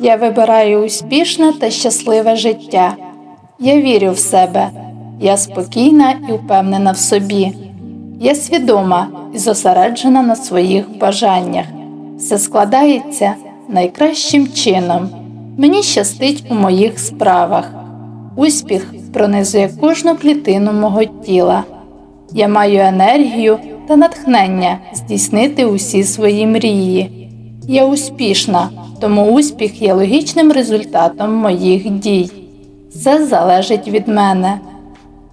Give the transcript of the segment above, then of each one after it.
Я вибираю успішне та щасливе життя. Я вірю в себе. Я спокійна і впевнена в собі. Я свідома і зосереджена на своїх бажаннях. Все складається найкращим чином. Мені щастить у моїх справах. Успіх пронизує кожну клітину мого тіла. Я маю енергію та натхнення здійснити усі свої мрії. Я успішна, тому успіх є логічним результатом моїх дій. Все залежить від мене.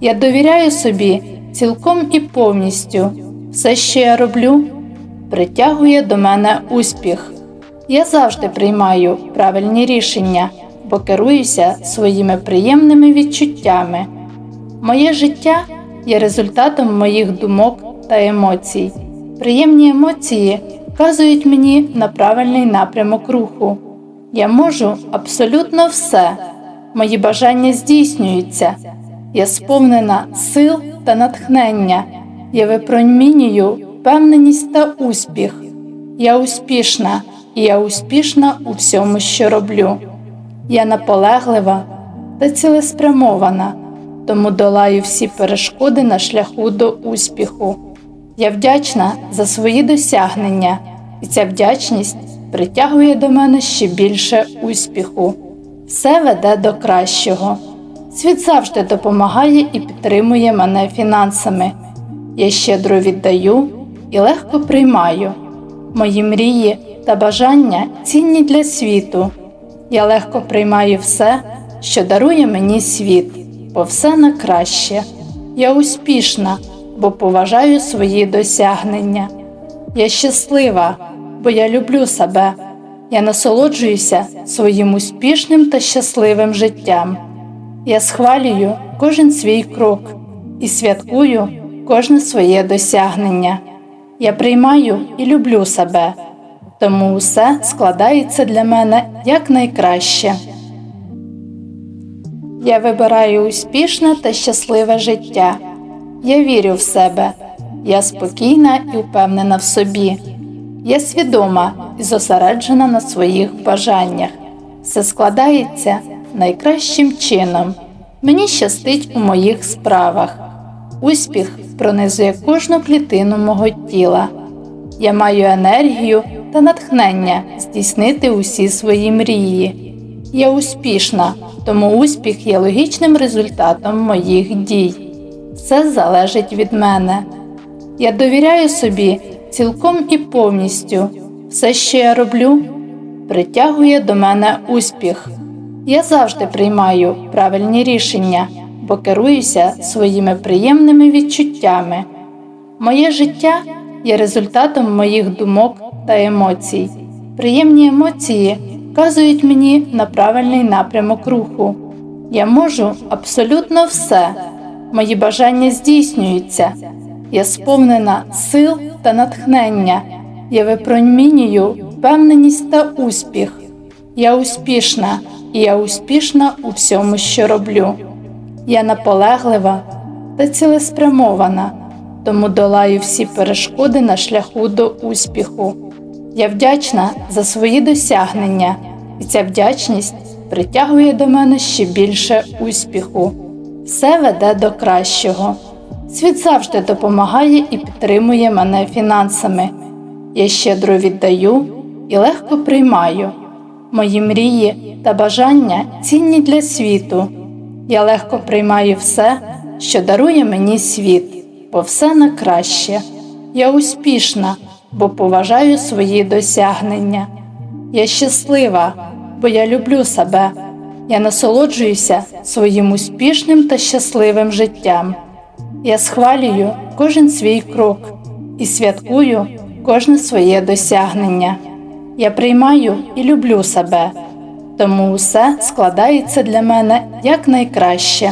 Я довіряю собі цілком і повністю. Все, що я роблю, притягує до мене успіх. Я завжди приймаю правильні рішення, бо керуюся своїми приємними відчуттями. Моє життя є результатом моїх думок та емоцій. Приємні емоції вказують мені на правильний напрямок руху. Я можу абсолютно все. Мої бажання здійснюються. Я сповнена сил та натхнення. Я випромінюю впевненість та успіх. Я успішна, і я успішна у всьому, що роблю. Я наполеглива та цілеспрямована, тому долаю всі перешкоди на шляху до успіху. Я вдячна за свої досягнення, і ця вдячність притягує до мене ще більше успіху. Все веде до кращого. Світ завжди допомагає і підтримує мене фінансами. Я щедро віддаю і легко приймаю. Мої мрії та бажання цінні для світу. Я легко приймаю все, що дарує мені світ, бо все на краще. Я успішна, бо поважаю свої досягнення. Я щаслива, бо я люблю себе. Я насолоджуюся своїм успішним та щасливим життям. Я схвалюю кожен свій крок і святкую кожне своє досягнення. Я приймаю і люблю себе, тому усе складається для мене якнайкраще. Я вибираю успішне та щасливе життя. Я вірю в себе. Я спокійна і впевнена в собі. Я свідома і зосереджена на своїх бажаннях. Все складається найкращим чином. Мені щастить у моїх справах. Успіх пронизує кожну клітину мого тіла. Я маю енергію та натхнення здійснити усі свої мрії. Я успішна, тому успіх є логічним результатом моїх дій. Все залежить від мене. Я довіряю собі цілком і повністю. Все, що я роблю, притягує до мене успіх. Я завжди приймаю правильні рішення, бо керуюся своїми приємними відчуттями. Моє життя є результатом моїх думок та емоцій. Приємні емоції вказують мені на правильний напрямок руху. Я можу абсолютно все. Мої бажання здійснюються. Я сповнена сил та натхнення. Я випромінюю впевненість та успіх. Я успішна, і я успішна у всьому, що роблю. Я наполеглива та цілеспрямована, тому долаю всі перешкоди на шляху до успіху. Я вдячна за свої досягнення, і ця вдячність притягує до мене ще більше успіху. Все веде до кращого. Світ завжди допомагає і підтримує мене фінансами. Я щедро віддаю і легко приймаю. Мої мрії та бажання цінні для світу. Я легко приймаю все, що дарує мені світ, бо все на краще. Я успішна, бо поважаю свої досягнення. Я щаслива, бо я люблю себе. Я насолоджуюся своїм успішним та щасливим життям. Я схвалюю кожен свій крок і святкую кожне своє досягнення. Я приймаю і люблю себе, тому усе складається для мене якнайкраще.